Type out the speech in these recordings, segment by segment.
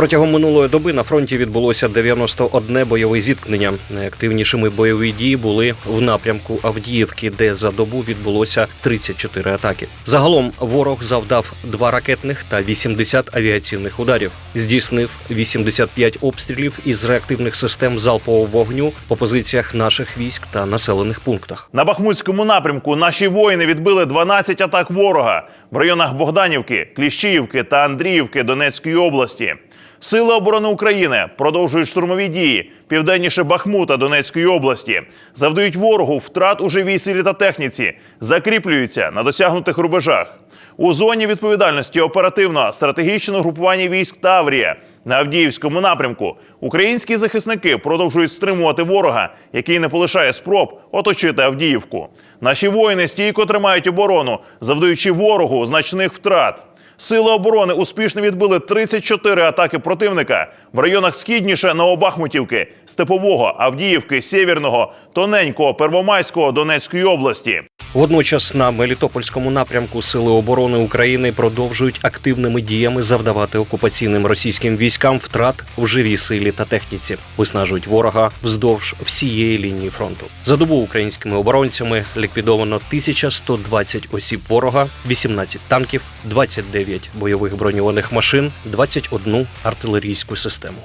Протягом минулої доби на фронті відбулося 91 бойове зіткнення. Найактивнішими бойові дії були в напрямку Авдіївки, де за добу відбулося 34 атаки. Загалом ворог завдав два ракетних та 80 авіаційних ударів. Здійснив 85 обстрілів із реактивних систем залпового вогню по позиціях наших військ та населених пунктах. На Бахмутському напрямку наші воїни відбили 12 атак ворога в районах Богданівки, Кліщіївки та Андріївки Донецької області. Сили оборони України продовжують штурмові дії південніше Бахмута Донецької області, завдають ворогу втрат у живій силі та техніці, закріплюються на досягнутих рубежах. У зоні відповідальності оперативно стратегічного групування військ Таврія на Авдіївському напрямку українські захисники продовжують стримувати ворога, який не полишає спроб оточити Авдіївку. Наші воїни стійко тримають оборону, завдаючи ворогу значних втрат. Сили оборони успішно відбили 34 атаки противника в районах східніше Новобахмутівки, Степового, Авдіївки, Сєвєрного, Тоненького, Первомайського Донецької області. Водночас на Мелітопольському напрямку Сили оборони України продовжують активними діями завдавати окупаційним російським військам втрат в живій силі та техніці, виснажують ворога вздовж всієї лінії фронту. За добу українськими оборонцями ліквідовано 1120 осіб ворога, 18 танків, 29 бойових броньованих машин, 21 артилерійську систему.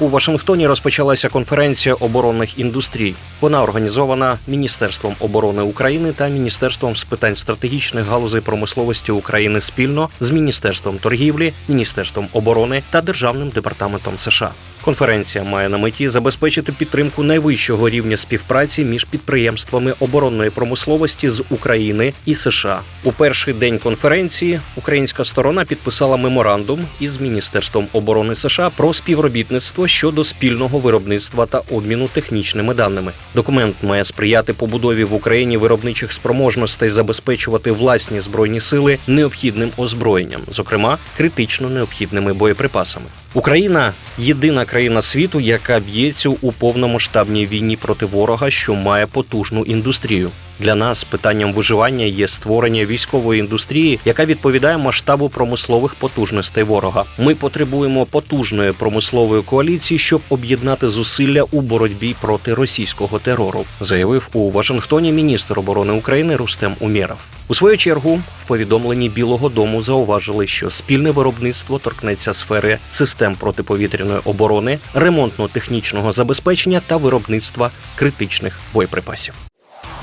У Вашингтоні розпочалася конференція оборонних індустрій. Вона організована Міністерством оборони України та Міністерством з питань стратегічних галузей промисловості України спільно з Міністерством торгівлі, Міністерством оборони та Державним департаментом США. Конференція має на меті забезпечити підтримку найвищого рівня співпраці між підприємствами оборонної промисловості з України і США. У перший день конференції українська сторона підписала меморандум із Міністерством оборони США про співробітництво щодо спільного виробництва та обміну технічними даними. Документ має сприяти побудові в Україні виробничих спроможностей забезпечувати власні збройні сили необхідним озброєнням, зокрема критично необхідними боєприпасами. Україна єдина країна світу, яка б'ється у повномасштабній війні проти ворога, що має потужну індустрію. Для нас питанням виживання є створення військової індустрії, яка відповідає масштабу промислових потужностей ворога. Ми потребуємо потужної промислової коаліції, щоб об'єднати зусилля у боротьбі проти російського терору, заявив у Вашингтоні міністр оборони України Рустем Умєров. У свою чергу в повідомленні Білого Дому зауважили, що спільне виробництво торкнеться сфери систем протиповітряної оборони, ремонтно-технічного забезпечення та виробництва критичних боєприпасів.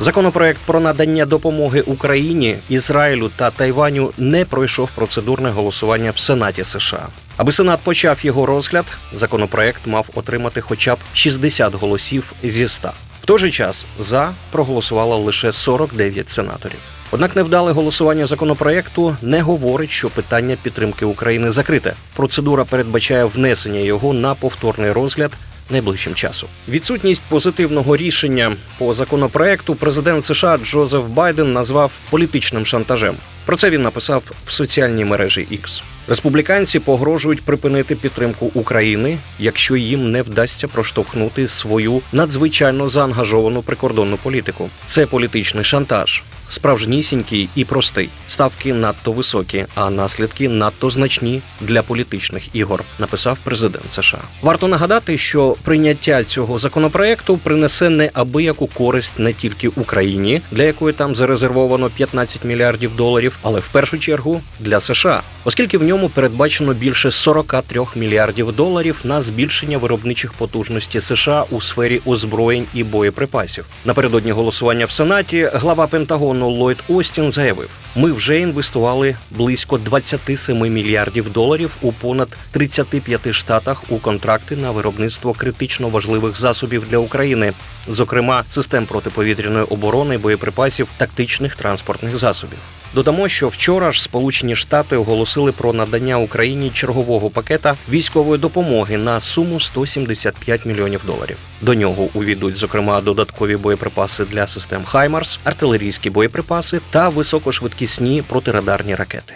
Законопроект про надання допомоги Україні, Ізраїлю та Тайваню не пройшов процедурне голосування в Сенаті США. Аби Сенат почав його розгляд, законопроект мав отримати хоча б 60 голосів зі 100. В той же час за проголосувало лише 49 сенаторів. Однак невдале голосування законопроекту не говорить, що питання підтримки України закрите. Процедура передбачає внесення його на повторний розгляд найближчим часом. Відсутність позитивного рішення по законопроекту президент США Джозеф Байден назвав політичним шантажем. Про це він написав в соціальній мережі X. Республіканці погрожують припинити підтримку України, якщо їм не вдасться проштовхнути свою надзвичайно заангажовану прикордонну політику. Це політичний шантаж, справжнісінький і простий. Ставки надто високі, а наслідки надто значні для політичних ігор. Написав президент США. Варто нагадати, що прийняття цього законопроекту принесе неабияку користь не тільки Україні, для якої там зарезервовано 15 мільярдів доларів, але в першу чергу для США, оскільки в ньому передбачено більше 43 мільярдів доларів на збільшення виробничих потужностей США у сфері озброєнь і боєприпасів. Напередодні голосування в Сенаті глава Пентагону Ллойд Остін заявив: ми вже інвестували близько 27 мільярдів доларів у понад 35 штатах у контракти на виробництво критично важливих засобів для України, зокрема систем протиповітряної оборони, боєприпасів, тактичних транспортних засобів. Додамо, що вчора ж Сполучені Штати оголосили про надання Україні чергового пакета військової допомоги на суму 175 мільйонів доларів. До нього увійдуть зокрема додаткові боєприпаси для систем Хаймарс, артилерійські боєприпаси та високошвидкісні протирадарні ракети.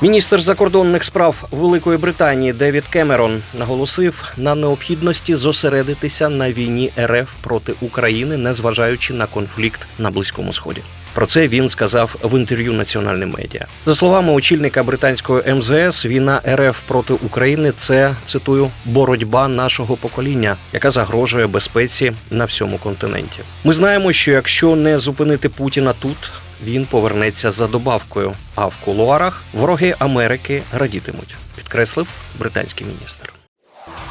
Міністр закордонних справ Великої Британії Девід Кемерон наголосив на необхідності зосередитися на війні РФ проти України, незважаючи на конфлікт на Близькому Сході. Про це він сказав в інтерв'ю національним медіа. За словами очільника британського МЗС, війна РФ проти України це цитую боротьба нашого покоління, яка загрожує безпеці на всьому континенті. Ми знаємо, що якщо не зупинити Путіна тут. Він повернеться за добавкою, а в кулуарах вороги Америки радітимуть, підкреслив британський міністр.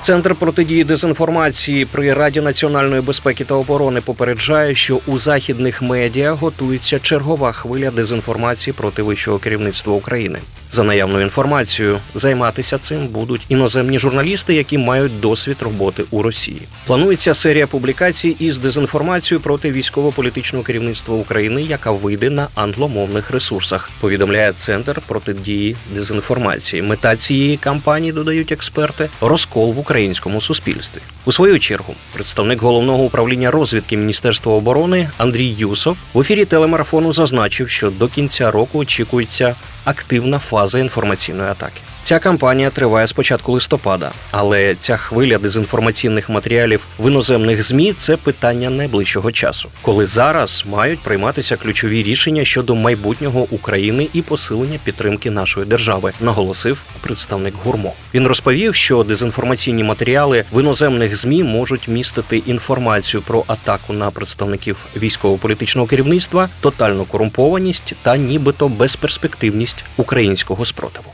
Центр протидії дезінформації при Раді національної безпеки та оборони попереджає, що у західних медіа готується чергова хвиля дезінформації проти вищого керівництва України. За наявною інформацією, займатися цим будуть іноземні журналісти, які мають досвід роботи у Росії. Планується серія публікацій із дезінформацією проти військово-політичного керівництва України, яка вийде на англомовних ресурсах. Повідомляє центр протидії дезінформації. Мета цієї кампанії додають експерти розкол в українському суспільстві. У свою чергу представник головного управління розвідки Міністерства оборони Андрій Юсов в ефірі телемарафону зазначив, що до кінця року очікується активна фаза інформаційної атаки. Ця кампанія триває з початку листопада, але ця хвиля дезінформаційних матеріалів в іноземних змі це питання найближчого часу, коли зараз мають прийматися ключові рішення щодо майбутнього України і посилення підтримки нашої держави, наголосив представник Гурмо. Він розповів, що дезінформаційні матеріали в іноземних змі можуть містити інформацію про атаку на представників військово-політичного керівництва, тотальну корумпованість та нібито безперспективність українського спротиву.